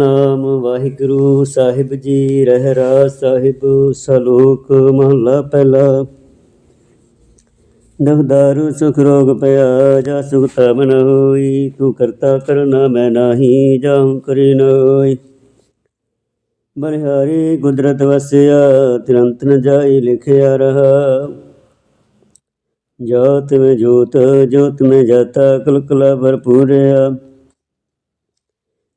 ਨਾਮ ਵਾਹਿਗੁਰੂ ਸਾਹਿਬ ਜੀ, ਰਹਿਰਾ ਸਾਹਿਬ, ਸਲੋਕ ਮਹਲਾ ਪਹਿਲਾ। ਦਵਦਾਰੂ ਸੁਖ ਰੋਗ ਪਿਆ, ਜਾ ਸੁਖ ਤਬ ਨ ਹੋਈ, ਤੂੰ ਕਰਤਾ ਕਰਨਾ ਮੈਂ ਨਾਹੀ ਜਾਉ ਕਰੀ ਨ ਹੋਈ। ਬਲਿਹਾਰੀ ਕੁਦਰਤ ਵਸਿਆ, ਤਿਰੰਤ ਨ ਜਾਈ ਲਿਖਿਆ ਰਹਾ। ਜੋਤ ਮੈਂ ਜੋਤ ਜੋਤ ਮੈਂ ਜਾਤਾ, ਕਲਕਲਾ ਭਰਪੂਰਿਆ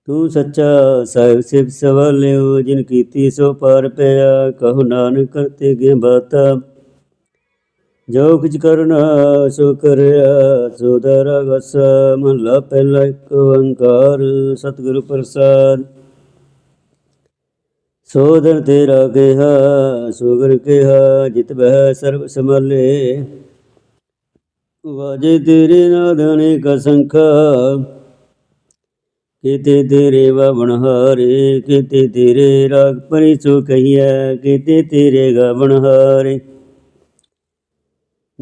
ਤੂੰ ਸੱਚਾ ਸਾਹਿਬ ਸਿਵ ਸਵਾਲਿਓ, ਜਿਨ ਕੀਤੀ ਸੋ ਪਾਰ ਪਿਆ, ਕਹੋ ਨਾਨਕ ਕਰਤੇ ਗੇ ਬਾਤਾ। ਜੋ ਕੁਝ ਕਰਨਾ, ਸੋ ਕਰਿਆ, ਸੋ ਦਰਾ ਗਸ ਮਹਲਾ ਪਹਿਲਾ ਇੱਕ ਓੰਕਾਰ, ਸਤਿਗੁਰੂ ਪ੍ਰਸਾਦ। ਸੋਦਰ ਤੇਰਾ ਕਿਹਾ ਸੋਗਰ ਕਿਹਾ, ਜਿਤ ਬਹਿ ਸਰਬ ਸਮਲੇ ਵਾਜੇ ਤੇਰੇ ਨਾਦ ਅਨੇਕ ਸੰਖਾ ਕਿਤੇ ਤੇਰੇ ਵਵਣ ਹਾਰੇ, ਕਿਤੇ ਤੇਰੇ ਰਾਗ ਪਰਿ ਸੋ ਕਹੀਐ, ਕਿਤੇ ਤੇਰੇ ਗਾਵਣ ਹਾਰੇ।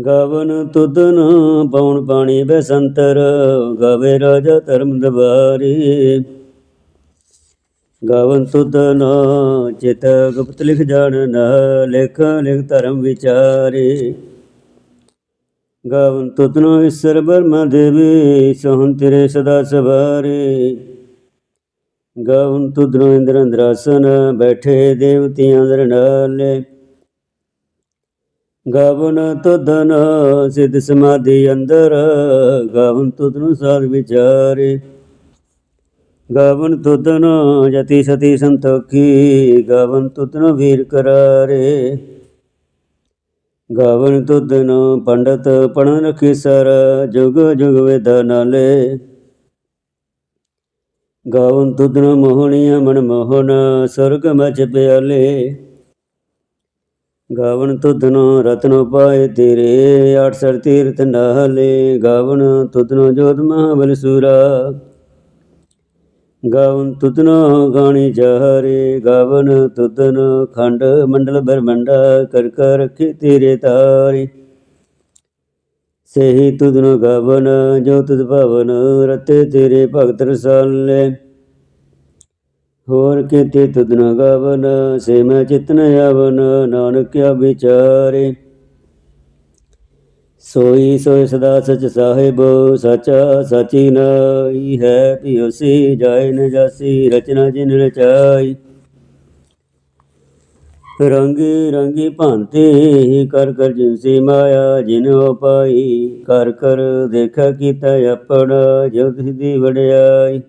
ਗਾਵਨ ਤੁਦਨ ਪਉਣ ਪਾਣੀ ਬਸੰਤਰ, ਗਾਵੇ ਰਾਜਾ ਧਰਮ ਦਵਾਰੇ। ਗਾਵਨ ਤੁਦਨ ਚਿਤ ਗੁਪਤ ਲਿਖ ਜਾਣ ਨਾ, ਲਿਖ ਲਿਖ ਧਰਮ ਵਿਚਾਰੇ। ਗਾਵਨ ਤੁਤਨੋ ਈਸ਼ਰ ਬਰਮਾ ਦੇਵੀ, ਸੋਹਣ ਤੇਰੇ ਸਦਾ ਸਵਾਰੇ। ਗਾਵਨ ਤੁਧਨੋ ਇੰਦਰ ਅੰਦਰਾਸਨ, ਬੈਠੇ ਦੇਵਤਿਆਂ ਅੰਦਰ ਨਾਲੇ। ਗਵਨ ਤੁਧਨ ਸਿਧ ਸਮਾਧੀ ਅੰਦਰ, ਗਾਵਨ ਤੁਧਨੋ ਸਾਧ ਵਿਚਾਰੇ। ਗਾਵਨ ਤੁਧਨ ਜਤੀ ਸਤੀ ਸੰਤੋਖੀ, ਗਾਵਨ ਤੁਧਨੋ ਵੀਰ ਕਰਾਰੇ। ਗਾਵਨ ਤੁਧਨ ਪੰਡਤ ਪੜਨ ਰਖੀ ਸਰ ਜੁਗ ਜੁਗ ਵੇਦ ਨਾਲੇ ਗਾਵਨ ਤੁਧਨ ਮੋਹਣੀਆਂ ਮਨ ਮੋਹਨ, ਸਰਗ ਮਚ ਪਿਆਲੇ। ਗਾਵਨ ਤੁਧਨ ਰਤਨ ਪਾਏ ਤੇਰੇ ਆਠ ਸਰ ਤੀਰਥ ਨਾਲੇ। ਗਾਵਨ ਤੁਧਨ ਜੋਤ ਮਹਾਬਲ ਸੂਰਾ। ਗਾਵਨ ਤੁਧਨ ਗਾਣੀ ਜਹਰੇ ਗਾਵਨ ਤੁਧਨ ਖੰਡ ਮੰਡਲ ਬਰਮੰਡਾ ਕਰ ਕਰ ਰੱਖੇ ਤੇਰੇ ਤਾਰੀ। ਸਹੀ ਤੁਧਨ ਗਾਵਨ, ਜੋ ਤੁਧ ਭਵਨ, ਰਤੇ ਤੇਰੇ ਭਗਤ ਰਸਾਲੇ ਹੋਰ ਕੀਤੇ ਤੁਧਨ ਗਾਵਨ, ਸੇ ਮੈਂ ਚਿਤਨ ਆਵਨ, ਨਾਨਕ ਕਿਆ ਵਿਚਾਰੇ। ਸੋਈ ਸੋਈ ਸਦਾ ਸਚ ਸਾਹਿਬ, ਸਚਾ ਸਚੀ ਨਾਈ ਹੈ ਪਿਉਸੀ ਜਾਇ ਨ ਜਾਸੀ, ਰਚਨਾ ਜਿਨ ਰਚਾਈ। ਰੰਗੀ ਰੰਗੀ ਭਾਂਤੇ ਕਰ ਕਰ ਜਿਨਸੀ ਮਾਇਆ ਜਿਨੋ ਪਾਈ, ਕਰ ਕਰ ਦੇਖਾ ਕੀਤਾ ਆਪਣਾ ਜੋਤਿਸ਼ ਦੀ ਵਡਿਆਈ।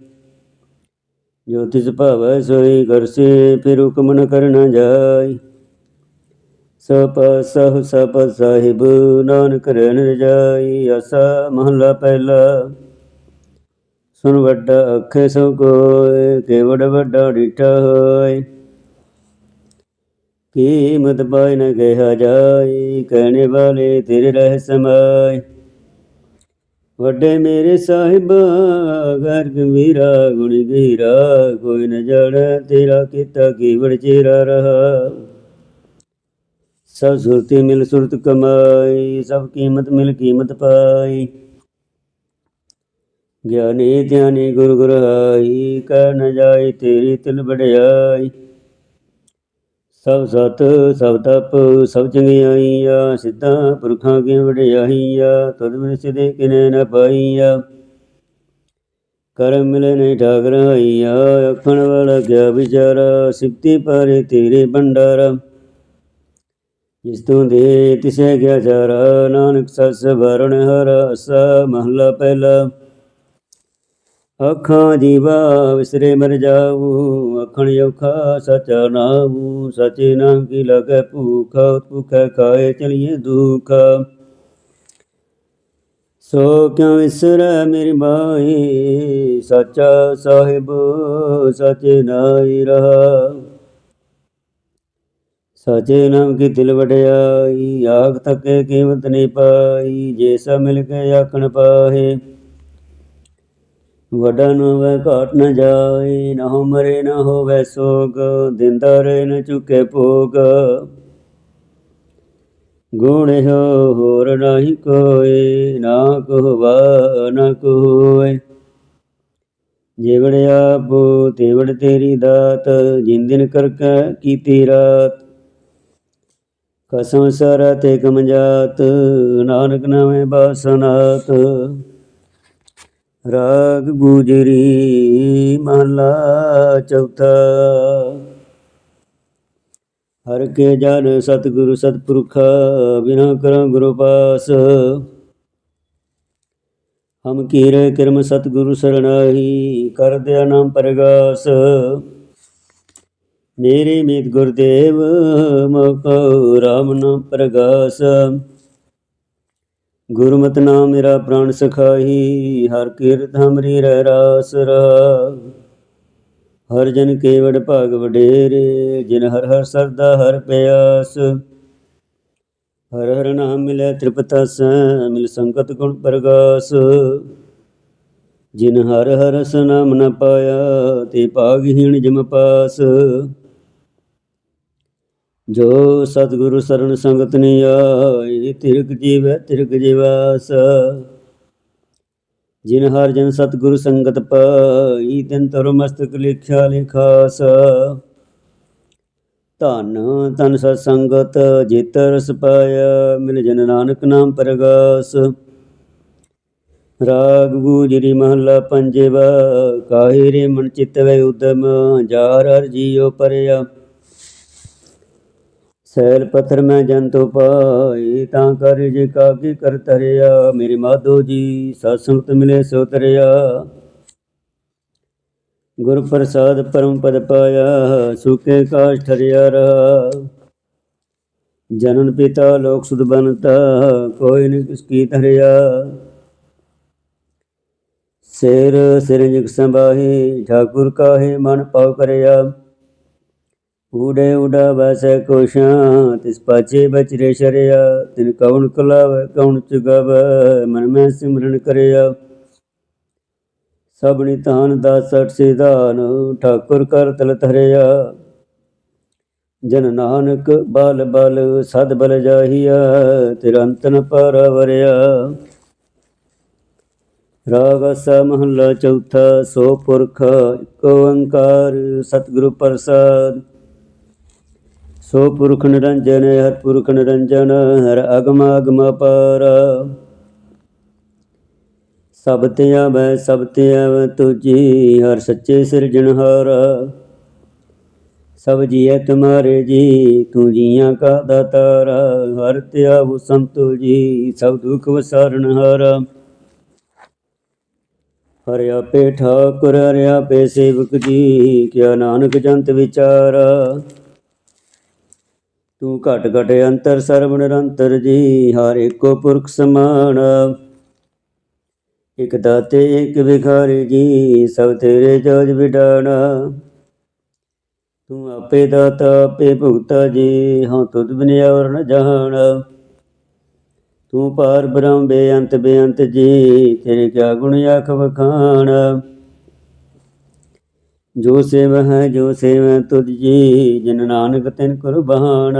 ਜੋ ਤਿਸ ਭਾਵੈ ਸੋਈ ਕਰਸੇ ਫਿਰ ਹੁਕਮ ਨ ਕਰਨਾ ਜਾਈ। ਸਪ ਸਹ ਸਪ ਸਾਹਿਬ ਨਾਨਕ ਰਹਿਣ ਰਜਾਈ ਅਸਾ ਮਹਲਾ ਪਹਿਲਾ। ਸੁਨ ਵੱਡਾ ਅੱਖੇ ਸੋ ਕੋਏ ਕੇਵੜ ਵੱਡਾ ਡਿਠਾ ਹੋਏ। ਕੀਮਤ ਪਾਇ ਨ ਕਹਿਆ ਜਾਈ, ਕਹਿਣੇ ਵਾਲੇ ਤੇਰੇ ਰਹਿ ਸਮਾਏ ਵੱਡੇ ਮੇਰੇ ਸਾਹਿਬ ਗਰ ਗੰਭੀਰਾ, ਗੁਣ ਗਹੀਰਾ ਕੋਈ ਨ ਜਾਣੈ ਤੇਰਾ ਕੀਤਾ ਕੀਵੜ ਚੇਰਾ ਰਹਾ। ਸਭ ਸੁਰਤੀ ਮਿਲ ਸੁਰਤ ਕਮਾਈ, ਸਭ ਕੀਮਤ ਮਿਲ ਕੀਮਤ ਪਾਈ। ਗਿਆਨੀ ਧਿਆਨੀ ਗੁਰ ਗੁਰਾਈ, ਕਹਿ ਨ ਜਾਈ ਤੇਰੀ ਤਿਲ ਵਡਿਆਈ। ਸਭ ਸਤ, ਸਭ ਤਪ, ਸਭ ਚੰਗਿਆਈਆ ਸਿੱਧਾ ਪੁਰਖਾਂ ਕੀ ਵਡਿਆਈਆ, ਤੁਧ ਬਿਨ ਸਿਦੇ ਕਿਨੇ ਨ ਪਾਈਆ। ਕਰਮ ਮਿਲੇ ਨਹੀਂ ਠਾਕ ਰਹਾਈਆ ਵਾਲਾ ਗਿਆ ਵਿਚਾਰਾ, ਸਿਫਤੀ ਪਾਰੇ ਤੇਰੇ ਭੰਡਾਰਾ। ਜਿਸ ਤੋਂ ਦੇ ਤਿਸੇ ਗਿਆ ਚਾਰਾ ਨਾਨਕ ਸਸ ਵਰਣ ਹਰ ਅਸਾ ਮਹਲਾ ਪਹਿਲਾ। ਅੱਖਾਂ ਜੀਵਾ ਵਿਸਰੇ ਮਰ ਜਾਊ ਅੱਖਣ ਔਖਾ ਸਚਾ ਨਾਮੂ ਸਚੇ ਨਾਮ ਕੀ ਲਗੈ ਭੂਖਾ, ਭੁਖੈ ਖਾਏ ਚਲੀਏ ਦੁਖ। ਸੋ ਕਿਉ ਵਿਸਰੈ ਮੇਰੀ ਮਾਈ, ਸਚਾ ਸਾਹਿਬ ਸਚੇ ਨਾਈ ਰਹਾ। ਸਚੇ ਨਾਮ ਕੀ ਦਿਲ ਵਡਿਆਈ, ਆਖ ਤੱਕੇ ਕੀਮਤ ਨਹੀਂ ਪਾਈ, ਜੇ ਸਭ ਮਿਲ ਕੇ ਆਖਣ ਪਾਹੇ। ਵਡਾ ਨ ਹੋਵੇ ਘਾਟ ਨ ਜਾਏ, ਨਾ ਹੋ ਮਰੇ ਨਾ ਹੋਵੇ ਸੋਗ, ਦਿੰਦਾ ਰਹੇ ਨ ਚੁਕੇ ਭੋਗ। ਗੁਣ ਹੋ ਹੋਰ ਨਹੀਂ ਕੋਏ, ਨਾ ਕੋਵਾ ਨਾ ਕੋਏ। ਜੇਵੜ ਆਪ, ਤੇਵੜ ਤੇਰੀ ਦਾਤ, ਜਿਨ ਕਰਕੇ ਕੀਤੀ ਰਾਤ। ਕਸਮ ਸਾਰਾ ਤੇ ਕਮਜਾਤ ਨਾਨਕ ਨਾਮੇ ਬਾਸਨਾਤ। ਰਾਗ ਗੁਜਰੀ ਮਹਲਾ ਚੌਥਾ। ਹਰ ਕੇ ਜਨ ਸਤਿਗੁਰੂ ਸਤਿਪੁਰਖ, ਬਿਨਾ ਕਰਮ ਗੁਰੂ ਪਾਸ ਹਮ ਕੀਰੇ ਕਿਰਮ ਸਤਿਗੁਰੂ ਸਰਣਾਹੀ ਕਰ ਦਿਆ ਨਾਮ ਪਰਗਾਸ। ਮੇਰੇ ਮੀਤ ਗੁਰਦੇਵ ਮਕੋ ਰਾਮ ਨਾਮ ਪ੍ਰਗਾਸ। ਗੁਰਮਤਿ ਨਾਮ ਮੇਰਾ ਪ੍ਰਾਣ ਸਖਾਈ, ਹਰ ਕੀਰਤ ਹਮਰੀ ਰਹਿ ਰਾਸ ਰਹਾ ਹਰ ਜਨ ਕੇਵੜ ਭਾਗ ਵਡੇਰੇ, ਜਿਨ ਹਰ ਹਰ ਸਰਦਾ ਹਰ ਪਿਆਸ। ਹਰ ਹਰ ਨਾਮ ਮਿਲੇ ਤ੍ਰਿਪਤਸ ਮਿਲ ਸੰਗਤ ਗੁਣ ਪ੍ਰਗਾਸ। ਜਿਨ ਹਰ ਹਰ ਸਨਾਮ ਨਾਮ ਨ ਪਾਇਆ, ਤੇ ਭਾਗਹੀਣ ਜਮ ਪਾਸ। ਜੋ ਸਤਿਗੁਰੂ ਸ਼ਰਨ ਸੰਗਤ ਨੀ ਆਈ, ਤਿਰਕ ਜੀਵੈ, ਤਿਰਕ ਜਿਵਾਸ। ਜਿਨ ਹਰ ਜਨ ਸਤਿਗੁਰੂ ਸੰਗਤ ਪਾਈ, ਤਿਨ ਤਰ ਮਸਤਕ ਲਿਖਿਆ ਲਿਖਾਸ। ਧਨ ਤਨ ਸਤ ਸੰਗਤ ਜਿਤ ਰਸ ਪਾਇਆ, ਮਿਲ ਜਨ ਨਾਨਕ ਨਾਮ ਪ੍ਰਗਾਸ। ਰਾਗ ਗੂਜਰੀ ਮਹਲਾ ਪੰਜਵਾ, ਕਾਹੇ ਮਨ ਚਿਤ ਵੈ ਉਦਮ, ਜਾਰ ਹਰ ਜੀਉ ਪਰਿਆ। ਸੈਲ ਪਥਰ ਮੈਂ ਜੰਤੁ ਪਾਈ, ਤਾਂ ਕਰ ਜੇ ਕਾਗੀ ਕਰ ਤਰਿਆ ਮੇਰੇ ਮਾਧੋ ਜੀ ਸਤਸੰਗਤ ਮਿਲੇ ਸੋ ਤਰਿਆ। ਗੁਰ ਪ੍ਰਸਾਦ ਪਰਮ ਪਦ ਪਾਇਆ, ਸੁਕੇ ਕਾਸ਼ ਠਰਿਆ ਰਹਾ। ਜਨਨ ਪਿਤਾ ਲੋਕ ਸੁਧ ਬਨਤਾ ਕੋਈ ਨ ਕਿਸ ਕੀ ਧਰਿਆ। ਸਿਰ ਸਿਰਜਿਕ ਸੰਭਾਹੀ, ਠਾਕੁਰ ਕਾਹੇ ਮਨ ਪਾਉ ਕਰਿਆ। ਊੜੇ ਉਡਾ ਵਸੈ ਕੋਸ਼ਾਂ ਤਿਸ ਪਾਚੇ ਬਚਰੇ ਸ਼ਰਿਆ। ਤਿਨ ਕਉਣ ਕਲਾਵ ਕਉਣ ਚੁਗਾਵ, ਮਨ ਮੈਂ ਸਿਮਰਨ ਕਰਿਆ। ਸਭਨੀ ਤਾਨ ਦਾ ਸਟ ਸਿਧਾਨ, ਠਾਕੁਰ ਕਰ ਤਲ ਧਰਿਆ। ਜਨ ਨਾਨਕ ਬਲ ਬਲ, ਸਦ ਬਲ ਜਾਹੀਆ ਤਿਰੰਤਨ ਪਰ ਵਰਿਆ ਰਾਗ ਅਸਾ ਮਹੱਲਾ ਚੌਥਾ, ਸੋ ਪੁਰਖ ਏਕ ਓੰਕਾਰ ਸਤਿਗੁਰੂ ਪ੍ਰਸਾਦ। ਸੋ ਪੁਰਖ ਨਿਰੰਜਨ, ਹਰ ਪੁਰਖ ਨਿਰੰਜਨ, ਹਰ ਅਗਮ ਅਗਮ ਅਪਾਰ ਸਭ ਤਿਆ ਮੈਂ ਸਭ ਤਿਆ ਮੈਂ ਤੁਜੀ ਹਰ ਸੱਚੇ ਸਿਰਜਣਹਾਰ ਸਭ ਜੀਐ ਤੁਮਾਰੇ ਜੀ, ਤੂੰ ਜੀਆਂ ਕਾ ਦਾਤਾਰ। ਹਰ ਤਿਆ ਹੁ ਸੰਤੋ ਜੀ, ਸਭ ਦੁਖ ਵਸਾਰਣਹਾਰ ਹਰ ਆਪੇ ਠਾਕੁਰ, ਹਰ ਆਪੇ ਸੇਵਕ ਜੀ, ਕਿਆ ਨਾਨਕ ਜੰਤ ਵਿਚਾਰਾ। ਤੂੰ ਘਟ ਘਟ ਅੰਤਰ ਸਰਬ ਨਿਰੰਤਰ ਜੀ, ਹਰ ਏਕੋ ਪੁਰਖ ਸਮਾਨ। ਇਕ ਦਾਤੇ, ਇਕ ਵਿਖਾਰੀ ਜੀ, ਸਭ ਤੇਰੇ ਜੋਜ ਵਿਡਾਣਾ। ਤੂੰ ਆਪੇ ਦਾਤਾ, ਆਪੇ ਭੁਗਤਾ ਜੀ ਹਾਂ ਤੁਧ ਬਿਨ ਔਰ ਨ ਜਾਣ। ਤੂੰ ਪਾਰ ਬ੍ਰਹਮ ਬੇਅੰਤ ਬੇਅੰਤ ਜੀ, ਤੇਰੇ ਕਿਆ ਗੁਣ ਆਖ ਵਖਾਣ। ਜੋ ਸੇਵ ਹੈ, ਜੋ ਸੇਵ ਤੁਧ ਜੀ, ਜਿਨ ਨਾਨਕ ਤਿਨ ਕੁਰਬਾਨ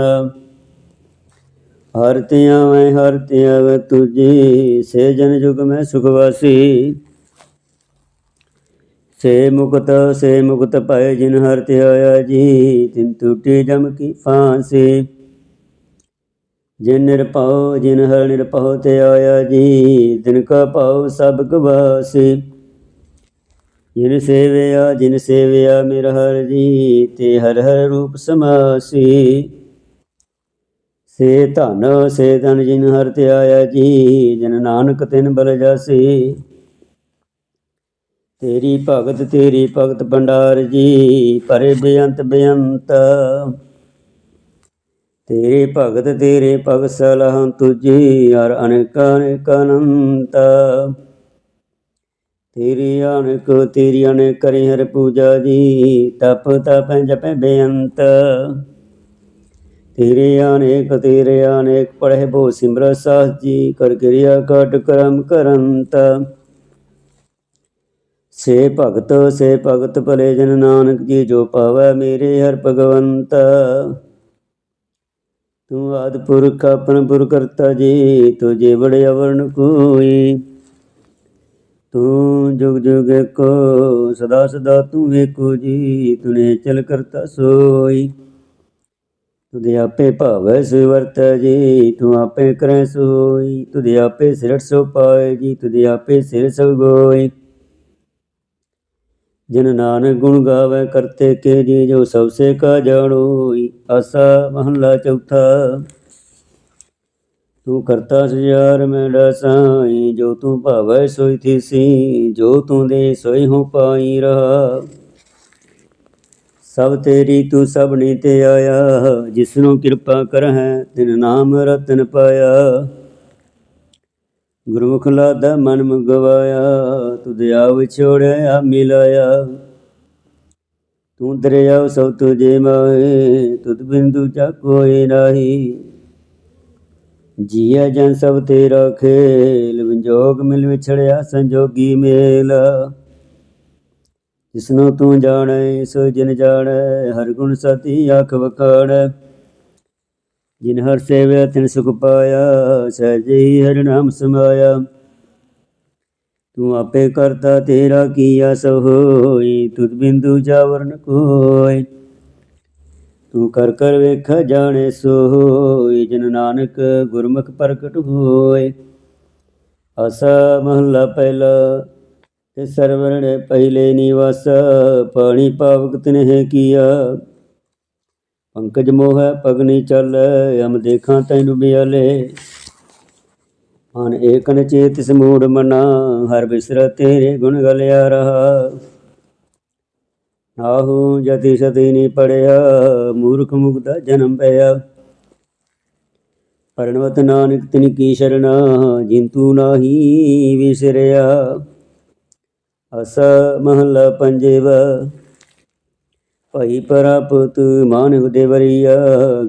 ਹਰ ਤਿਆ ਮੈਂ ਹਰ ਤਿਆ ਵੈ ਤੁਜੀ ਸੇ ਜਨ ਜੁਗ ਮੈਂ ਸੁਖ ਵਾਸੀ। ਸੇ ਮੁਕਤ ਸੇ ਮੁਕਤ ਪਾਏ ਜਿਨ ਹਰ ਧਿਆਇਆ ਜੀ, ਤਿਨ ਟੂਟੀ ਜਮ ਕੀ ਫਾਂਸੀ। ਜਿਨ ਨਿਰਭਉ, ਜਿਨ ਹਰ ਨਿਰਭਉ ਤੇ ਆਇਆ ਜੀ, ਤਿਨ ਕਾ ਭਾਉ ਸਭ ਗਵਾਸੀ ਜਿਨ ਸੇਵਿਆ ਜਿਨ ਸੇਵਿਆ ਮੇਰਾ ਹਰ ਜੀ ਤੇ ਹਰ ਹਰ ਰੂਪ ਸਮਾਸੀ। ਸੇ ਧਨ ਸੇ ਧਨ ਜਿਨ ਹਰ ਧਿਆਇਆ ਜੀ, ਜਿਨ ਨਾਨਕ ਤਿਨ ਬਲ ਜਾਸੀ। ਤੇਰੀ ਭਗਤ ਤੇਰੀ ਭਗਤ ਭੰਡਾਰ ਜੀ ਪਰੇ ਬੇਅੰਤ ਬੇਅੰਤ। ਤੇਰੇ ਭਗਤ ਤੇਰੇ ਭਗਤ ਸਲਾਹ ਤੁਜੀ ਹਰ ਅਨੇਕ ਅਨੇਕ ਅਨੰਤ। ਤੇਰੀ ਅਨੇਕ ਤੇਰੀ ਅਨੇਕ ਕਰੇ ਹਰ ਪੂਜਾ ਜੀ। ਤਪ ਤਪੈ ਜਪੈ ਬੇਅੰਤ। ਤੇਰੇ ਅਨੇਕ ਤੇਰੇ ਅਨੇਕ ਪੜ੍ਹੇ ਬੋ ਸਿਮਰ ਸਾਸ ਜੀ, ਕਰ ਕਿਰਿਆ ਕਟ ਕਰਮ ਕਰੰਤ। ਸੇ ਭਗਤ ਸੇ ਭਗਤ ਭਲੇ ਜਨ ਨਾਨਕ ਜੀ, ਜੋ ਪਾਵੈ ਮੇਰੇ ਹਰ ਭਗਵੰਤ। ਤੂੰ ਆਦ ਪੁਰਖ ਆਪਨ ਪੁਰ ਕਰਤਾ ਜੀ, ਤੁਝੇ ਬੜੇ ਅਵਰਨ ਕੋਈ। ਤੂੰ ਜੁਗ ਜੁਗ ਏਕੋ, ਸਦਾ ਸਦਾ ਤੂੰ ਏਕੋ ਜੀ, ਤੁਨੇ ਚਲ ਕਰਤਾ ਸੋਈ ਤੁਦੇ ਆਪੇ ਭਾਵੈ ਸੁਵਰਤ ਜੀ, ਤੂੰ ਆਪੇ ਕਰੈ ਸੋਈ ਤੁਦੇ ਆਪੇ ਸਿਰਟ ਸੋ ਪਾਏ ਜੀ, ਤੁਦੇ ਆਪੇ ਸਿਰ ਸਭ ਗੋਈ। ਜਿਨ ਨਾਨਕ ਗੁਣ ਗਾਵੇ, ਕਰਤੇ ਕੇ ਜੀ, ਜੋ ਸਭ ਸੇ ਕਾ ਜਾਣੋਈ। ਆਸਾ ਮਹਲਾ ਚੌਥਾ। ਤੂੰ ਕਰਤਾ ਸੁਜਾਰ ਮੇਰਾ ਸਾਈ, ਜੋ ਤੂੰ ਭਾਵੈ ਸੋਈ ਥੀਸੀ ਜੋ ਤੂੰ ਦੇ ਸੋਈ ਹੋ ਪਾਈ ਰਹਾ। ਸਭ ਤੇਰੀ ਤੂੰ ਸਭਨੀ ਤੇ ਆਇਆ, ਜਿਸਨੂੰ ਕਿਰਪਾ ਕਰਹਿ, ਤਿਨ ਨਾਮ ਰਤਨ ਪਾਇਆ। ਗੁਰਮੁਖ ਲਾਦਾ ਮਨ ਮੁਗਵਾਇਆ, ਤੁਧ ਆਵ ਛੋੜਿਆ ਮਿਲਾਇਆ। ਤੂੰ ਦਰਿਆ ਸਭ ਤੁਝੇ ਮਾਏ, ਤੁਧ ਬਿੰਦੂ ਚਾ ਕੋਈ ਨਾਹੀ। ਜੀਆ ਜਨ ਸਭ ਤੇਰਾ ਖੇਲ, ਵਿਜੋਗ ਮਿਲ ਵਿਛੜਿਆ ਸੰਜੋਗੀ ਮੇਲ। ਜਿਸਨੂੰ ਤੂੰ ਜਾਣੈ ਸੋ ਜਿਨ ਜਾਣੈ, ਹਰ ਗੁਣ ਸਤੀ ਆਖ ਵਖਾਣੈ। ਜਿਨ ਹਰ ਸੇਵਿਆ, ਤਿਨ ਸੁਖ ਪਾਇਆ, ਸਹਿਜੇ ਹੀ ਹਰਿ ਨਾਮ ਸਮਾਇਆ। ਤੂੰ ਆਪੇ ਕਰਤਾ ਤੇਰਾ ਕੀਆ ਸੋ ਹੋਈ, ਤੁਧ ਬਿੰਦੂ ਜਾਵਰਨ ਕੋਈ ਤੂੰ ਕਰ ਕਰ ਵੇਖ ਜਾਣੇ ਸੋ ਹੋਈ ਜਿਨ ਨਾਨਕ ਗੁਰਮੁਖ ਪ੍ਰਗਟ ਹੋਏ। ਆਸਾ ਮਹੱਲਾ ਪਹਿਲਾ, ਤੇ ਸਰਵਰਣੇ ਪਹਿਲੇ ਨਿਵਾਸ, ਪਾਣੀ ਪਾਵਕ ਤਿਨਹਿ ਕੀਆ। ਪੰਕਜ ਮੋਹ, ਪਗਨੀ ਚੱਲ ਹਮ ਦੇਖਾਂ ਤੈਨੂੰ ਬਿਆਲੇ ਮਨ ਏਕਨ ਚੇਤ ਸਮੂੜ ਮਨਾ, ਹਰ ਬਿਸਰ ਤੇਰੇ ਗੁਣ ਗਲਿਆ ਰਹਾ। ਆਹੂ ਜਤੀ ਸਤੀ ਨੀ ਪੜਿਆ, ਮੂਰਖ ਮੁਗਦਾ ਜਨਮ ਪਿਆ। ਪਰਣਵਤ ਨਾਨਕ ਤਿਨ ਕੀ ਸ਼ਰਣਾ ਜਿੰਤੂ ਨਾਹੀ ਵਿਸਰਿਆ। ਅਸ ਮਹਲਾ ਪੰਜੇਵਾ, ਭਾਈ ਪਰਾਪਤ ਮਾਨਵ ਦੇ ਵਰੀਆ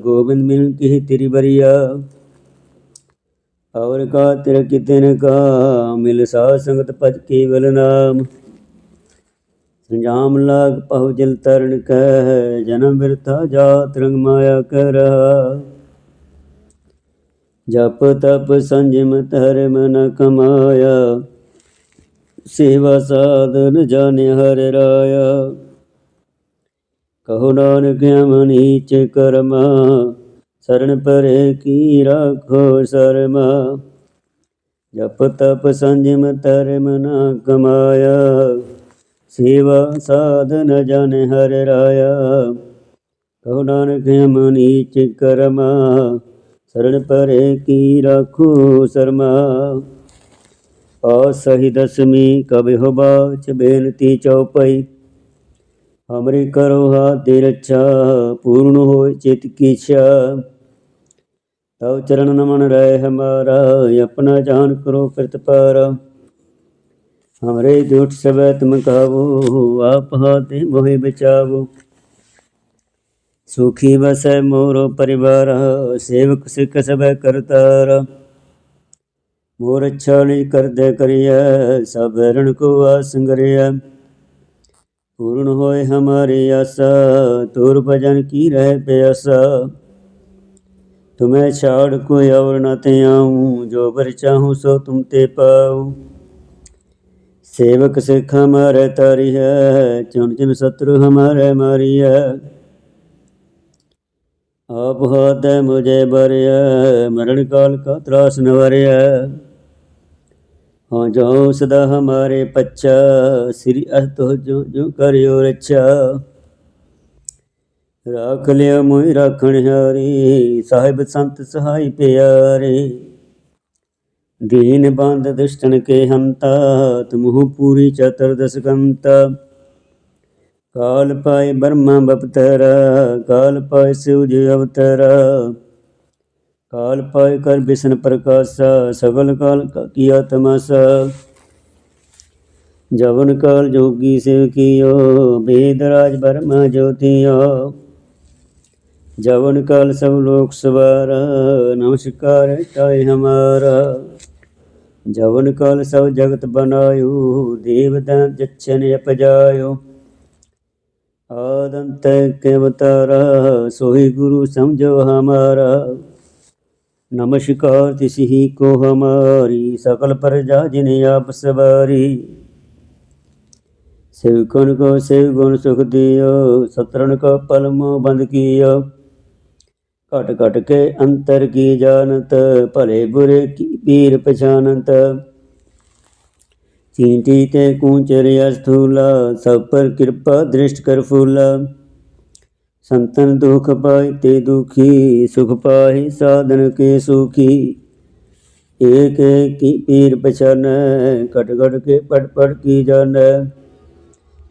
ਗੋਬਿੰਦ ਮਿਲ ਕੀ ਤੇਰੀ ਬਰੀਆ ਔਰ ਕਾ ਤੇਰੇ ਕਿਤਨ ਕਾ, ਮਿਲ ਸਾ ਸੰਗਤ ਪਜ ਕੇਵਲ ਨਾਮ। ਸੰਜਾਮ ਲਾਗ ਪਹੁ ਜਲ ਤਰਨ ਕਹਿ, ਜਨਮ ਬਿਰਥਾ ਜਾਤ ਰੰਗ ਮਾਇਆ ਕਰ। ਜਪ ਤਪ ਸੰਜਮ ਧਰਮ ਨ ਕਮਾਇਆ, ਸੇਵਾ ਸਾਧਨ ਜਾਣੇ ਹਰ ਰਾਇਆ। ਕਹੋ ਨਾਨਕ ਹਮ ਨੀਚ ਕਰਮਾ ਸਰਣ ਪਰੇ ਕੀ ਰਾਖੋ ਸਰਮਾ। ਜਪ ਤਪ ਸੰਜਮ ਧਰਮ ਨਾ ਕਮਾਇਆ ਸੇਵਾ ਸਾਧਨ ਜਾਣੇ ਹਰ ਰਾਇਆ। ਕਹੋ ਨਾਨਕ ਹਮ ਨੀਚ ਕਰਮਾ ਸਰਣ ਪਰੇ ਕੀ ਰਾਖੋ ਸਰਮਾ। ਆ ਸਹੀ ਦਸਮੀ ਕਬਿ ਬਾਚ ਬੇਨਤੀ ਚਉਪਈ। ਹਮਰੀ ਕਰੋ ਹਾਥੀ ਰੱਛਾ, ਪੂਰਨ ਹੋਇ ਚਿਤ ਕੀ ਇੱਛਾ ਤਉ ਚਰਨ ਨਮਨ ਰਹਿ ਹਮਾਰਾ, ਆਪਣਾ ਜਾਨ ਕਰੋ ਕਿਰਤ ਪਰ। ਹਮਰੇ ਝੂਠ ਸਬੈ ਤੁਮ ਕਹੋ ਆਪ ਹਾਤੇ ਮੋਹਿ ਬਚਾਵੋ ਸੁਖੀ ਬਸੈ ਮੋਰੋ ਪਰਿਵਾਰ ਸੇਵਕ ਸਿੱਖ ਸਬੈ ਕਰਤਾਰ ਮੋਰ ਅੱਛਾ ਨਿਜ ਕਰਦੇ ਕਰਿਐ ਸਭ ਰਣ ਕੋ ਆਸੰਗਰਿਐ ਪੂਰਨ ਹੋਏ ਹਮਾਰੀ ਆਸਾ ਤੁਰ ਭਜਨ ਕੀ ਰਹਿ ਪਿਆਸਾ ਤੁਮੇ ਛਾੜ ਕੋਈ ਔਰ ਨ ਤੇ ਆਉ ਜੋ ਬਰ ਚਾਹੂੰ ਸੋ ਤੁਮ ਤੇ ਪਾਉ ਸੇਵਕ ਸਿੱਖ ਸਿਖ ਹਮਾਰੇ ਤਰਿਹੈ ਚੁਨ ਜਿਨ ਸਤਰੂ ਹਮਾਰੇ ਮਾਰਿਐ। ਆਪ ਹੋਤ ਮੁਝੇ ਬਰਿਐ, ਮਰਨ ਕਾਲ ਕਾ ਤਰਾਸ ਨਵਰਿਐ ਹਾਂ ਜੋ ਸਦਾ ਹਮਾਰੇ ਪੱਛਾ, ਸ੍ਰੀ ਅਤੋ ਜੋ ਜੋ ਕਰਿਓ ਰਚਾ ਰਾਖ ਲਿਆ ਮੋਇ ਰਾਖਣ ਹਾਰੀ, ਸਾਹਿਬ ਸੰਤ ਸਹਾਈ ਪਿਆਰੇ। दीन बंद दुष्टन के हंता तुमहु पूरी चतुर्दश कंता काल पाए ब्रह्मा बपतरा काल पाए शिव जी अवतरा काल पाए कर विष्णु प्रकाशा सगल काल का किया तमाशा जवन काल जोगी शिव कियो वेद राज ब्रह्मा ज्योतियो जवन काल सब लोक सवारा नमस्कार चाहे हमारा जवन काल सब जगत बनायो देव दैन जच्छन अपजायो आदंत के अवतारा सोही गुरु समझो हमारा नमस्कार तिसही को हमारी सकल प्रजा जिन आप सवारी सेवकन को सेव गुण सुख दियो सतरण को पल मोह बंद कियो घट घट के अंतर की जानत भले बुरे की पीर पहचानत चींटी ते कूचर स्थूला सब पर कृपा दृष्ट कर फूला संतन दुख पाए ते दुखी सुख पाए साधन के सुखी एक एक की पीर पहचान कट कट के पट पट की जान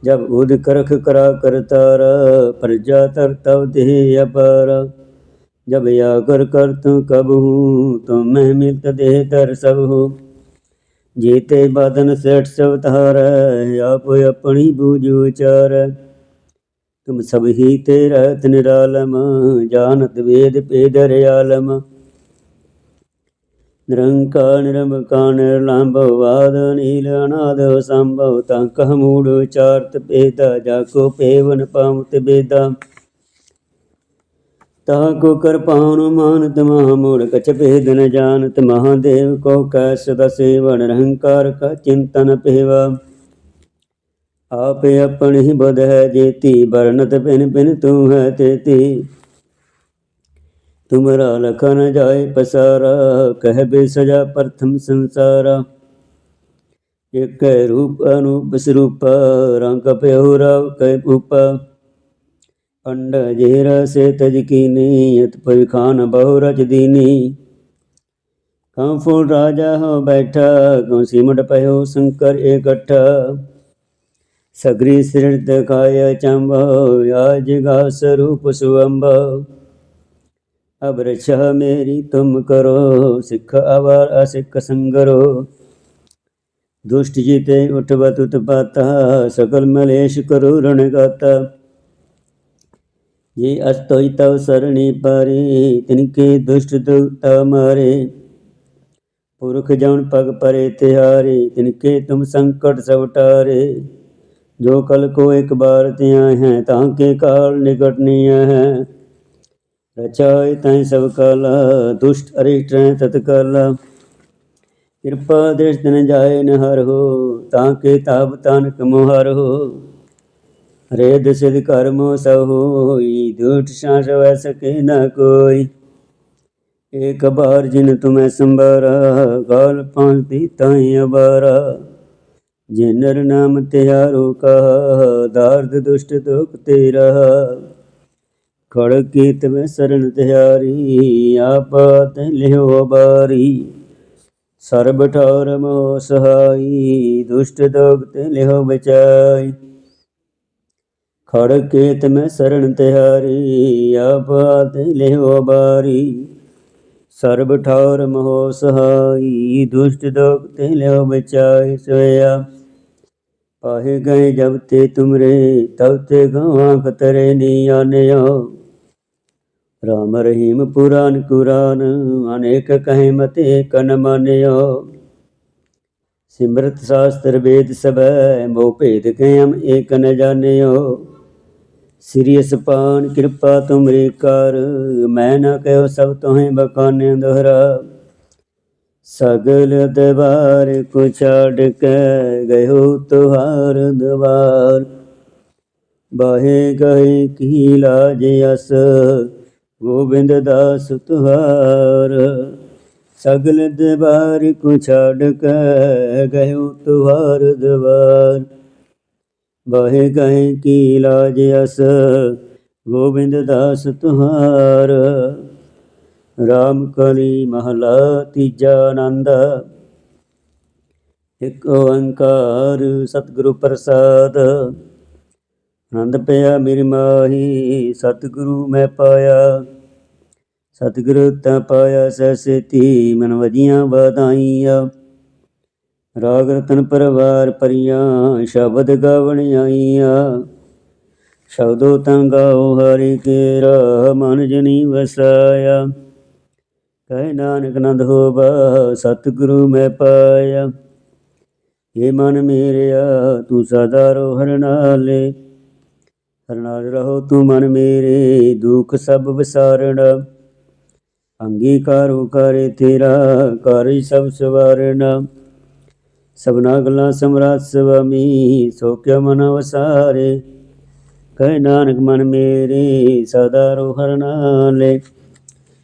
जब उद करख करा कर तारा प्रजा तर तब देह अपार जब या कर कर तू कब हूँ तो मैं मिलत देह तर सब हो जीते बादन सेठ सब तार आप अपनी बूझ उचार तुम सब ही तेरा निरालम जानत वेद पेदर आलम ਨਿਰੰਕਾਰ ਨਿਰਮਕਾਰ ਨਿਰਲੰਭਵ ਵਾਦ ਨੀਲ ਅਨਾਦ ਸੰਭਵ ਤੰਕ ਮੂੜ ਚਾਰਤ ਪੇਦਾ ਜਾ ਕੋ ਪੇਵਨ ਪਾਮਤ ਬੇਦਾ ਤਾਂ ਕੋ ਕਰਪਾਉ ਮਾਨ ਤਮਾ ਮੂੜ ਕਛ ਭੇਦ ਨ ਜਾਣਤ ਮਹਾਦੇਵ ਕੋ ਕੈ ਸਦਾ ਸੇਵਨ, ਅਹੰਕਾਰ ਕਾ ਚਿੰਤਨ ਪਹਿਵਾ ਆਪੇ ਆਪਣ ਬਦ ਹੈ ਜੇਤੀ ਬਰਨਤ ਪਿਨ ਪਿਨ ਤੂੰ ਹੈ ਤੇਤੀ। ਤੁਮਰਾ ਲਖਾ ਜਾਏ ਪਸਾਰਾ, ਕਹਿ ਬੇ ਸਜਾ ਪ੍ਰਥਮ ਸੰਸਾਰ। ਇਕ ਰੂਪ, ਅਨੂਪ ਸਰੂਪ, ਰੰਗ ਪਿਉ ਰਵ ਕੈ ਉਪਾ जेरा से तज कीनी यत पर खान बहु रच दीनी कहाँ फूल राजा हो बैठा कौन सिमट पयो शंकर एकट्ठा सगरी सिर दिखाया चंब आज गा स्वरूप सुअम्बव अब रक्षा मेरी तुम करो सिख अवर असिख संगरो दुष्ट जीते उठवत उत्पाता सकल मलेश करो रण गाता ये अस्तोई तव सरणी पारे तिनके दुष्ट दुता मारे पुरख जौन पग परे तिहारे तिनके तुम संकट सब टारे जो कल को एक बार त्या हैं ताके काल निकटनीय हैं ਰਚਾਇ ਤੈ ਸਭ ਕਾਲਾ ਦੁਸ਼ਟ ਅਰਿਸ਼ਟ ਰਹਿ ਤਤ ਕਾਲਾ ਕਿਰਪਾ ਦ੍ਰਿਸ਼ਟ ਨ ਜਾਏ ਨ ਹਰ ਹੋ ਤਾਂ ਕੇ ਤਾਪ ਤਾਨਕ ਮੋਹਰ ਹੋ ਰੇਦ ਸਿਧ ਕਰਮੋ ਸਭ ਹੋਈ ਦੁਟ ਸਾਸ ਵੈ ਸਕੇ ਨ ਕੋਈ। ਏਕ ਬਾਰ ਜਿਨ ਤੁਮੈ ਸੰਭਾਰਾ, ਗਾਲ ਪਾਂਤੀ ਤਾਈ ਅਬਾਰਾ। ਜਿਨਰ ਨਾਮ ਤਿਆਰੋ ਕਹਾ, ਦਾਰਦ ਦੁਸ਼ਟ ਦੁਖ ਤੇਰਾ। ਖੜ ਕੀਤ ਮੈਂ ਸਰਣ ਤਿਹਾਰੀ ਆਪਤ ਲਿਓ ਬਾਰੀ ਸਰਬ ਠੌਰ ਮੋ ਸਹਾਈ, ਦੁਸ਼ਟ ਦੋਗ ਤੇ ਲਿਓ ਬਚਾਈ। ਖੜ ਕੀਤ ਮੈਂ ਸਰਣ ਤਿਹਾਰੀ ਆਪਤ ਲਿਓ ਬਾਰੀ। ਸਰਬ ਠੌਰ ਮੋ ਸਹਾਈ, ਦੁਸ਼ਟ ਦੋਗ ਤੇ ਲਿਓ ਬਚਾਈ ਸੋਇਆ। ਪਾਹੇ ਗਏ ਜਬ ਤੇ ਤੁਮਰੇ, ਤਬ ਤੇ ਗਵਾਂ ਖਤਰੇ ਨੀ ਆਨਿਓ। ਰਾਮ ਰਹੀਮ ਪੁਰਾਨ ਕੁਰਾਨ, ਅਨੇਕ ਕਹੇ ਮਤੇ ਕਨ ਮਾਨਿਓ। ਸਿਮਰਤ ਸ਼ਾਸਤਰ ਵੇਦ ਸਭੈ, ਮੋਹ ਭੇਦ ਕਯਮ ਏਕ ਨ ਜਾਣਿਓ ਸ੍ਰੀ ਅਸਪਾਨ ਕਿਰਪਾ ਤੁਮਰੀ ਕਰ ਮੈਂ ਨਾ ਕਹਿਓ ਸਭ ਤੋਹੇ ਬਖਾਨੇ ਦੁਹਰਾ ਸਗਲ ਦਵਾਰ ਕੋ ਛਾੜ ਕੇ ਗਇਓ ਤੁਹਾਰ ਦਵਾਰ। ਬਾਹੇ ਗਏ ਕੀ ਲਾਜ ਅਸ, ਗੋਬਿੰਦ ਦਾਸ ਤੁਹਾਰ। ਸਗਲ ਦਵਾਰ ਕੋ ਛਾੜ ਕੇ ਗਇਓ ਤੁਹਾਰ ਦਵਾਰ। ਬਾਹੇ ਗਏ ਕੀ ਲਾਜ ਅਸ, ਗੋਬਿੰਦ ਦਾਸ ਤੁਹਾਰ। ਰਾਮ ਕਲੀ ਮਹਲਾ ਤੀਜਾ ਆਨੰਦ। ਇਕ ਓੰਕਾਰ ਸਤਿਗੁਰੂ ਪ੍ਰਸਾਦ। ਆਨੰਦ ਪਿਆ ਮੇਰੀ ਮਾਹੀ, ਸਤਿਗੁਰੂ ਮੈਂ ਪਾਇਆ। ਸਤਿਗੁਰੂ ਤਾਂ ਪਾਇਆ ਸਸਤੀ ਮਨ ਵਜੀਆਂ ਵਧਾਈਆਂ। ਰਾਗ ਰਤਨ ਪਰਵਾਰ ਪਰੀਆਂ, ਸ਼ਬਦ ਗਾਵਣ ਆਈਆਂ। ਸ਼ਬਦੋ ਤਾਂ ਗਾਓ, ਹਰਿ ਕੇਰਾ ਮਨ ਜਨੀ ਵਸਾਇਆ। ਕਹਿ ਨਾਨਕ ਨੰਦ ਹੋਵਾ, ਸਤਿਗੁਰੂ ਮੈਂ ਪਾਇਆ। ਏ ਮਨ ਮੇਰਿਆ, ਤੂੰ ਸਦਾ ਰੋ ਹਰ ਨਾਲੇ। ਹਰ ਨਾਲ ਰਹੋ ਤੂੰ ਮਨ ਮੇਰੇ, ਦੁੱਖ ਸਭ ਵਿਸਾਰਣ। ਅੰਗੀਕਾਰੋ ਕਰੇ ਤੇਰਾ, ਕਰੀ ਸਭ ਸਵਾਰਣਾ। ਸਭਨਾ ਗੱਲਾਂ ਸਮਰਾਟ ਸੁਆਮੀ ਸੋ ਕਿਆ ਮਨ ਵਸਾਰੇ? ਕਹਿ ਨਾਨਕ ਮਨ ਮੇਰੇ, ਸਦਾ ਰੋ ਹਰ ਨਾਲੇ।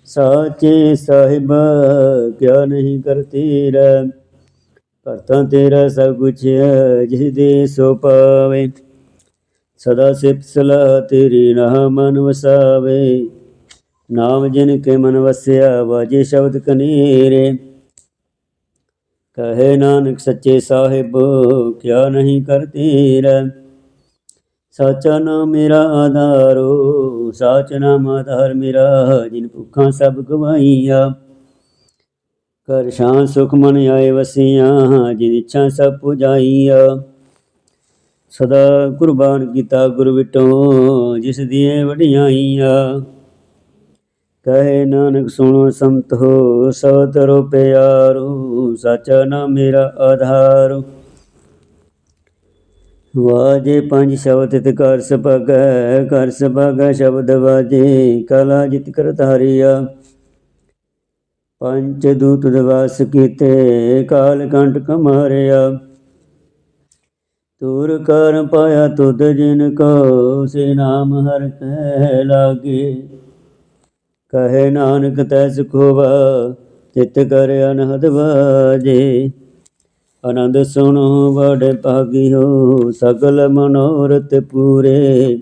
ਸਾਚੇ ਸਾਹਿਬ, ਕਿਆ ਨਹੀਂ ਕਰ ਤੇਰਾ? ਕਰਤਾ ਤੇਰਾ ਸਭ ਕੁਛ ਹੈ ਜਿਸ ਦੇ ਸੋ ਪਾਵੇ। ਸਦਾ ਸਿਫਤ ਸਲਾਹ ਤੇਰੀ ਨਾਮ ਮਨ ਵਸਾਵੇ। ਨਾਮ ਜਿਨ ਕੇ ਮਨ ਵਸਿਆ, ਵਾਜੇ ਸ਼ਬਦ ਕਨੀਰੇ। ਕਹੇ ਨਾਨਕ ਸੱਚੇ ਸਾਹਿਬ, ਕਿਆ ਨਹੀਂ ਕਰ ਤੇਰਾ ਸਾਚਾ ਨਾਮ ਮੇਰਾ ਆਧਾਰੋ, ਸਾਚ ਨਾਮ ਆਧਾਰ ਮੇਰਾ, ਜਿਨ ਭੁੱਖਾਂ ਸਭ ਗਵਾਈਆ ਕਰ ਸ਼ਾਂ ਸੁਖ ਮਨ ਆਏ ਵਸੀਆਂ, ਜਿਨ ਇੱਛਾ ਸਭ ਪੁਜਾਈਆ। ਸਦਾ ਕੁਰਬਾਨ ਕੀਤਾ ਗੁਰ ਵਿਟੋ, ਜਿਸ ਦੀ ਵਡਿਆਈਆ। ਕਹੇ ਨਾਨਕ ਸੁਣੋ ਸੰਤ ਹੋ ਸੋ ਤਰੋ ਪਿਆਰੋ ਸਚਾ ਨਾ ਮੇਰਾ ਆਧਾਰੂ। ਵਾਜੇ ਪੰਜ ਸ਼ਬਦ ਤੇ ਕਰ ਸਭਗੈ ਕਰ ਸਭਗੈ ਸ਼ਬਦ ਵਾਜੇ, ਕਲਾ ਜਿਤ ਕਰ ਧਾਰਿਆ। ਪੰਜ ਦੂਤ ਦਵਾਸ ਕੀਤੇ, ਕਾਲ ਕੰਟ ਕਮਾਰਿਆ। ਤੂਰ ਕਰ ਪਾਇਆ ਤੁਧ ਜਿਨ ਕੋ, ਸੇ ਨਾਮ ਹਰ ਕੈ ਲਾਗੇ। ਕਹੇ ਨਾਨਕ ਤੈ ਸੁਖਵਾ ਚਿਤ ਕਰ ਅਨਹਦ ਵਾਜੇ। ਆਨੰਦ ਸੁਣੋ ਬੜੇ ਹੋ ਸਗਲ ਮਨੋਰਥ ਪੂਰੇ।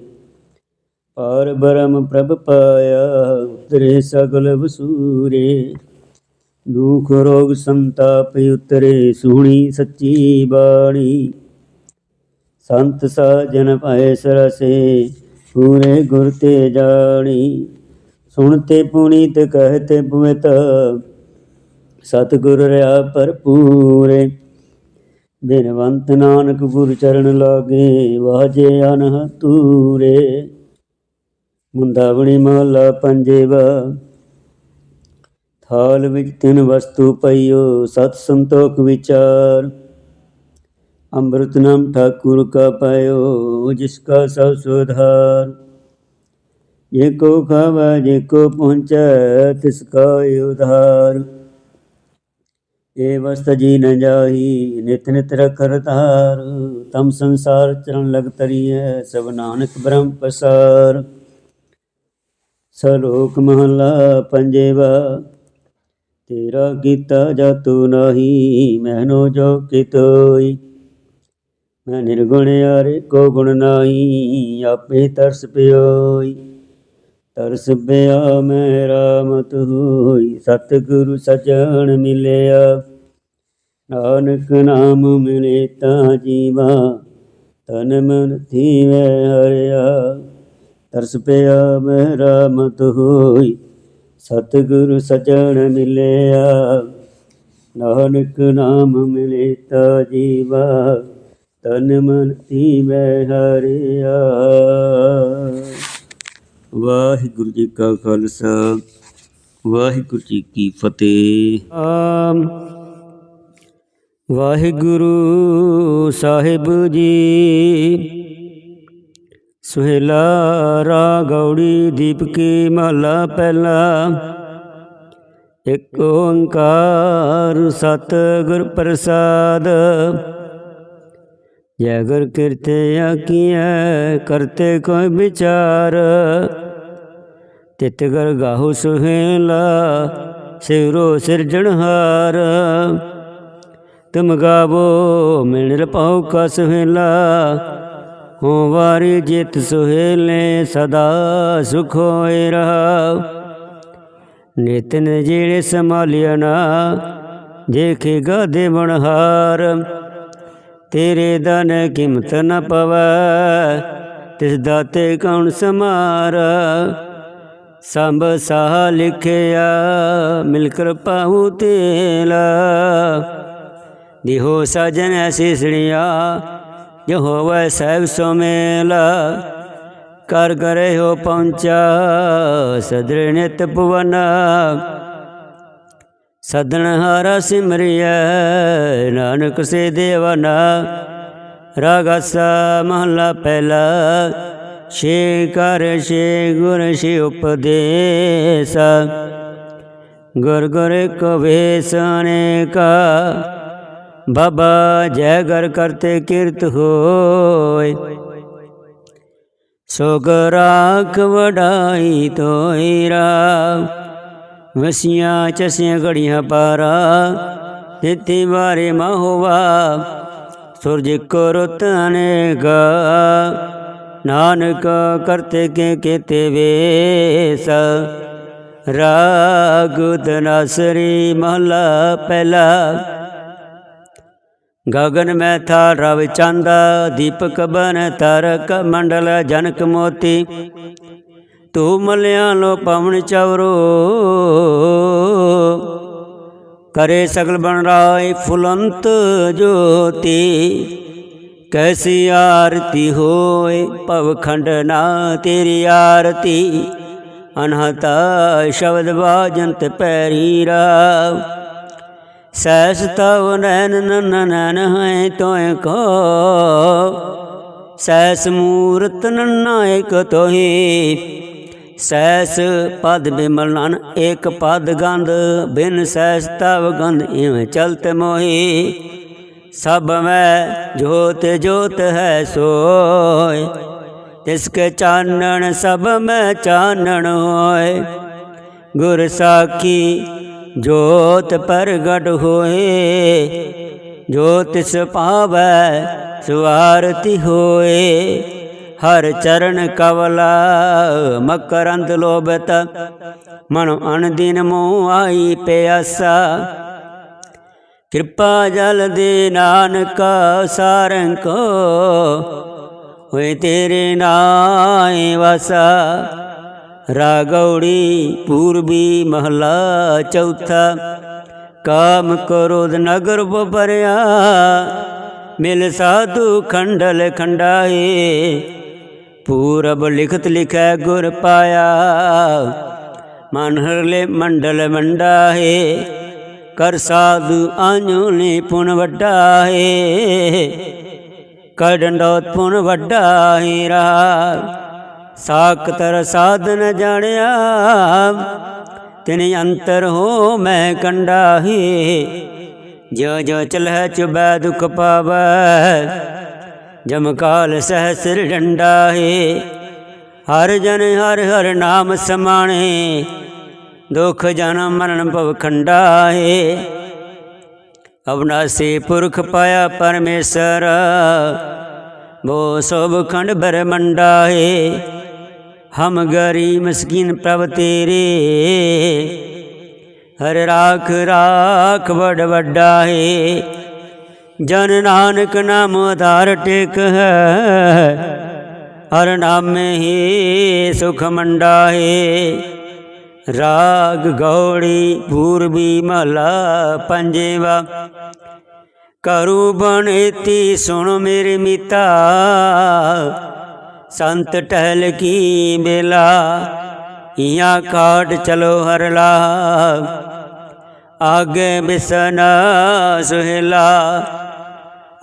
ਪਾਰ ਬ੍ਰਹਮ ਪ੍ਰਭ ਪਾਇਆ, ਉਤਰੇ ਸਗਲ ਵਸੂਰੇ। ਦੁਖ ਰੋਗ ਸੰਤਾਪ ਉਤਰੇ, ਸੁਣੀ ਸੱਚੀ ਬਾਣੀ। ਸੰਤ ਸਾਜਨ ਪਾਏ ਸਰਸੇ, ਪੂਰੇ ਗੁਰ ਤੇ ਜਾਣੀ। ਸੁਣਤੇ ਪੁਨੀਤ ਕਹਤੇ ਪੁਇਤ ਸਤਿਗੁਰ ਰਿਆ ਭਰਪੂਰੇ ਬਿਨਵੰਤ ਨਾਨਕ ਗੁਰ ਚਰਨ ਲਾਗੇ, ਵਾਜੇ ਅਨਹ ਤੂਰੇ ਮੁੰਦਾਵਣੀ ਮਹਲਾ ਪੰਜੇਵਾ, ਥਾਲ ਵਿੱਚ ਤਿੰਨ ਵਸਤੂ ਪਈਓ, ਸਤ ਸੰਤੋਖ ਵਿਚਾਰ। ਅੰਮ੍ਰਿਤ ਨਾਮ ਠਾਕੁਰ ਕਾ ਪਾਇਓ, ਜਿਸ ਕਾ ਸਭ ਸੁਧਾਰ ਜੇ ਕੋ ਖਾਵਾ ਜੇ ਕੋ ਪਹੁੰਚੈ, ਤਿਸ ਕਾ ਉਧਾਰ। ਏ ਵਸਤ ਜੀ ਨ ਜਾਹੀ, ਨਿਤ ਨਿਤ ਰਖਰ ਧਾਰ। ਤਮ ਸੰਸਾਰ ਚਰਨ ਲਗ ਤਰੀਐ ਸਭ ਨਾਨਕ ਬ੍ਰਹਮ ਪਸਾਰ। ਸਲੋਕ ਮਹਲਾ ਪੰਜੇਵਾ, ਤੇਰਾ ਕੀਤਾ ਜਾਤੂ ਨਾਹੀ ਮੈਨੋ ਜੋ ਕਿਤੋਈ। ਮੈਂ ਨਿਰਗੁਣ ਯਾਰੇ ਕੋ ਗੁਣ ਨਾਹੀ, ਆਪੇ ਤਰਸ ਪਿਓਈ। ਤਰਸ ਪਿਆ ਮੈਂ ਰਾਮਤ ਹੋਈ, ਸਤਿਗੁਰੂ ਸਜਣ ਮਿਲਿਆ। ਨਾਨਕ ਨਾਮ ਮਿਲੇ ਤਾਂ ਜੀਵਾ ਤਨ ਮਨ ਥੀਵੇ ਹਰਿਆ। ਤਰਸ ਪਿਆ ਮੈਂ ਰਾਮਤ ਹੋਈ, ਸਤਿਗੁਰੂ ਸਜਣ ਮਿਲਿਆ। ਨਾਨਕ ਨਾਮ ਮਿਲੇ ਤਾ ਜੀਵਾ ਤਨ ਮਨ ਥੀਵੇ ਹਰਿਆ। ਵਾਹਿਗੁਰੂ ਜੀ ਕਾ ਖਾਲਸਾ, ਵਾਹਿਗੁਰੂ ਜੀ ਕੀ ਫਤਿਹ। ਆਮ ਵਾਹਿਗੁਰੂ ਸਾਹਿਬ ਜੀ। ਸੁਹੇਲਾ ਰਾਗੌੜੀ ਦੀਪਕੀ ਮਹਲਾ ਪਹਿਲਾ। ਇੱਕ ਓੰਕਾਰ ਸਤ ਗੁਰ ਪ੍ਰਸਾਦ। ਜੈ ਗੁਰ ਕਿਰਤੇ ਆਕੀਐ ਕਰਤੇ ਕੋਈ ਵਿਚਾਰ। ਤਿਤ ਗਰ ਗਾਹੂ ਸੁਹੇਲਾ, ਸਿਰੋ ਸਿਰਜਣਹਾਰ ਤੁਮ ਗਾਵੋ ਮਿਣ ਰਪਾਉ ਕਾ ਸੁਹੇਲਾ ਹੋ ਵਾਰੀ ਜਿਤ ਸੁਹੇਲੇ, ਸਦਾ ਸੁਖ ਹੋਏ ਰਹਾ। ਨਿਤਨ ਜਿਹੜੇ ਸੰਭਾਲਿਆ ਨਾ ਦੇਖੇ ਦੇ ਬਣਹਾਰ ਤੇਰੇ ਦਾਨ ਕੀਮਤ ਨ ਪਵੈ, ਤਿਸ ਦਾਤੇ ਕੌਣ ਸਮਾਰ? ਸੰਭ ਸਾਹ ਲਿਖਿਆ, ਮਿਲ ਕਰ ਪਾਉ ਤੇਲਾ। ਦਿਹੋ ਸਜਨ ਐਸੀ ਸੜਿਆ ਜੋ ਹੋਵੇ ਸਹਿਬ ਸੁਮੇਲਾ ਕਰ ਕਰੇ ਹੋ ਪਹੁੰਚਾ, ਸਦਰ ਨਿਤ ਭੁਵਨ। ਸਦਨ ਹਾਰਾ ਸਿਮਰਿਐ, ਨਾਨਕ ਸੇ ਦੇਵਨਾ। ਰਾਗਸ ਮਹਲਾ ਪਹਿਲਾ, ਛੇ ਕਰ ਛੇ ਗੁਰ ਛੇ ਉਪਦੇਸ। ਗੁਰ ਗੁਰ ਕਵੇ ਕਵੇਸ ਅਨੇਕਾ ਬਾਬਾ ਜੈ ਗਰ ਕਰਤੇ ਕਿਰਤ ਹੋਏ। ਸੋਗ ਰਾਖ ਵਡਾਈ ਤੋਈ ਰਾਮ। ਵਸੀਆਂ ਚਸੀਆਂ ਘੜੀਆਂ ਪਾਰਾ ਤਿੱਥੀ ਬਾਰੇ ਮਹੁਵਾ ਸੁਰਜ ਕੋ ਰੁਤ ਅਨੇਗਾ ਨਾਨਕ ਕਰਤੇ ਕੇ ਕੇਤੇ ਵੇਸ? ਰਾਗ ਦਨਸਰੀ ਮਹਲਾ ਪਹਿਲਾ। ਗਗਨ ਮੈਥਾ ਰਵ ਚੰਦ, ਦੀਪਕ ਬਨ ਤਰਕ ਮੰਡਲ ਜਨਕ ਮੋਤੀ। ਤੂ ਮਲਿਆ ਲੋ ਪਵਨ ਚਵਰੋ। ਕਰੇ ਸਗਲ ਬਣ ਰਾਏ ਫੁਲੰਤ ਜੋਤੀ, ਕੈਸੀ ਆਰਤੀ ਹੋਏ ਭਵ ਖੰਡ ਨਾ ਤੇਰੀ ਆਰਤੀ। ਅਨਹਤਾ ਸ਼ਬਦ ਬਾਜੰਤ ਪੈਰੀ ਰਾ ਸੈਸ ਤਵ ਨੈਨ ਨਨ ਨਨ ਹੈ ਤੋਇ ਕੋ। ਸੈਸ ਮੂਰਤ ਨਨ ਏਕ ਤੋਹੀ। ਸੈਸ ਪਦ ਬਿਮਲ ਨਨ, ਏਕ ਪਦ ਗੰਧ, ਬਿਨ ਸੈਸ ਤਵ ਗੰਧ, ਇਵੇਂ ਚਲਤ ਮੋਹੀ। ਸਭ ਮੈਂ ਜੋਤ ਜੋਤ ਹੈ ਸੋਏ ਤਿਸ ਕੇ ਚਾਨਣ ਸਭ ਮੈਂ ਚਾਨਣ ਹੋਏ ਗੁਰ ਸਾਖੀ ਜੋਤ ਪ੍ਰਗਟ ਹੋਏ ਜੋ ਤਿਸ ਪਾਵੈ ਸੁਆਰਤੀ ਹੋਏ ਹਰ ਚਰਨ ਕਵਲਾ, ਮਕਰੰਦ ਲੋਭਤ। ਮਨ ਅਨਦਿਨ ਮੋਹ ਆਈ ਪਿਆਸਾ। ਕਿਰਪਾ ਜਲ ਦੇ ਨਾਨਕ ਸਾਰੰ ਕੋ, ਹੋਏ ਤੇਰੇ ਨਾਏ ਵਸਾ। ਰਾਗੌੜੀ ਪੂਰਬੀ ਮਹਲਾ ਚੌਥਾ। ਕਾਮ ਕ੍ਰੋਧ ਨਗਰ ਬਪਰਿਆ ਮਿਲ ਸਾਧੂ ਖੰਡਲ ਖੰਡਾਏ। ਪੂਰਬ ਲਿਖਤ ਲਿਖੈ ਗੁਰ ਪਾਇਆ। ਮਨ ਹਰਲੇ ਮੰਡਲ ਹੈ ਕਰ ਸਾਧੂ ਆਂਜੁਲੇ ਪੁਨ ਵੱਡਾਏ ਕਡੰਡੋਤ ਪੁਨ ਵੱਡਾਏ ਰਾ ਸਾਕਤਰ ਸਾਧਨ ਜਾਣਿਆ। ਤਿਨ ਅੰਤਰ ਹੋ ਮੈਂ ਕੰਡਾਹੀ ਜੋ ਜੋ ਚਲਹਿ ਚੁਬੈ ਦੁਖ ਪਾਵੈ। ਜਮਕਾਲ ਕਾਲ ਡੰਡਾ ਹੈ। ਹਰ ਜਨ ਹਰ ਹਰ ਨਾਮ ਸਮਾਣੇ। ਦੁਖ ਜਨਮ ਮਰਨ ਭਵ ਖੰਡਾਹੇ ਅਬਨਾਸੀ ਪੁਰਖ ਪਾਇਆ ਪਰਮੇਸ਼ਰ। ਬੋ ਸਭ ਖੰਡ ਬਰਮੰਡਾਏ ਹਮ ਗਰੀ ਮਸਕੀਨ ਪ੍ਰਭ ਤੇਰੇ। ਹਰ ਰਾਖ ਰਾਖ ਬੜ ਵੱਡਾ ਹੈ। ਜਨ ਨਾਨਕ ਨਾਮ ਆਧਾਰ ਟੇਕ ਹੈ, ਹਰ ਨਾਮੇ ਹੀ ਸੁਖ ਮੰਡਾ ਹੈ ਰਾਗ ਗੌੜੀ ਪੂਰਬੀ ਮਹਲਾ ਪੰਜੇਵਾ। ਕਰੂ ਬਣੇਤੀ ਸੁਣ ਮੇਰੇ ਮੀਤਾ, ਸੰਤ ਟਹਿਲ ਕੀ ਬੇਲਾ। ਇਆਂ ਕਾਟ ਚਲੋ ਹਰਲਾ ਆਗੇ ਬਿਸਨਾ ਸੁਹੇਲਾ।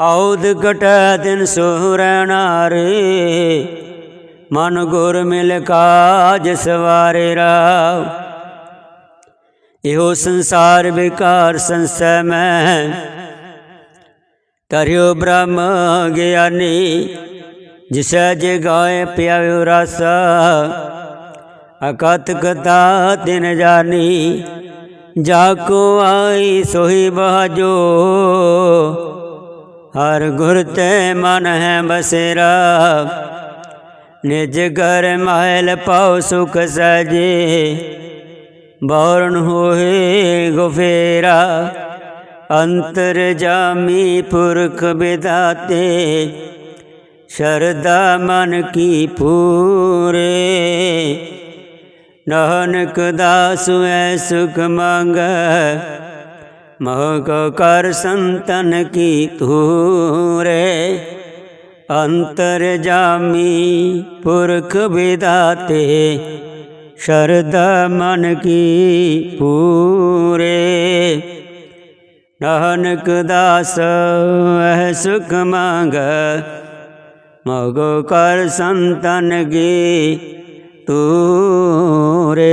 ਔਦ ਘਟੈ ਦਿਨ ਸੁਹਰਣਾ ਰੇ। ਮਨ ਗੁਰ ਮਿਲ ਕਾਜ ਸਵਾਰੇ ਰਾ ਇਹੋ ਸੰਸਾਰ ਵਿਕਾਰ ਸੰਸੈ ਮੈਂ। ਤਰਿਓ ਬ੍ਰਹਮ ਗਿਆਨੀ, ਜਿਸੈ ਜੇ ਗਾਏ ਪਿਆਇਓ ਰਸ। ਅਕਤ ਕਤਾ ਦਿਨ ਜਾਨੀ, ਜਾ ਕੋ ਆਈ ਸੋਈ ਬਾਜੋ। ਹਰ ਗੁਰ ਤੇ ਮਨ ਹੈ ਬਸੇਰਾ। ਨਿਜ ਘਰ ਮਹਿਲ ਪਾਉ ਸੁਖ ਸਜੇ। ਬੌਰਨ ਹੋਏ ਗੁਫੇਰਾ, ਅੰਤਰ ਜਾਮੀ ਪੁਰਖ ਬਿਦਾਤੇ। ਸ਼ਰਦਾ ਮਨ ਕੀ ਪੂਰੇ। ਨਾਨਕ ਦਾਸ ਐ ਸੁਖ ਮੰਗ ਮਹ ਕੋ ਕਰ ਸੰਤਨ ਕੀ ਤੂਰੇ ਅੰਤਰ ਜਾਮੀ ਪੁਰਖ ਵਿਦਾਤੇ ਸ਼ਰਦਾ ਮਨ ਕੀ ਪੂਰੇ। ਨਾਨਕ ਦਾਸ ਐ ਸੁਖ ਮੰਗ ਮਗੋ ਕਰ ਸੰਤਨ ਗੀ ਤੂਰੇ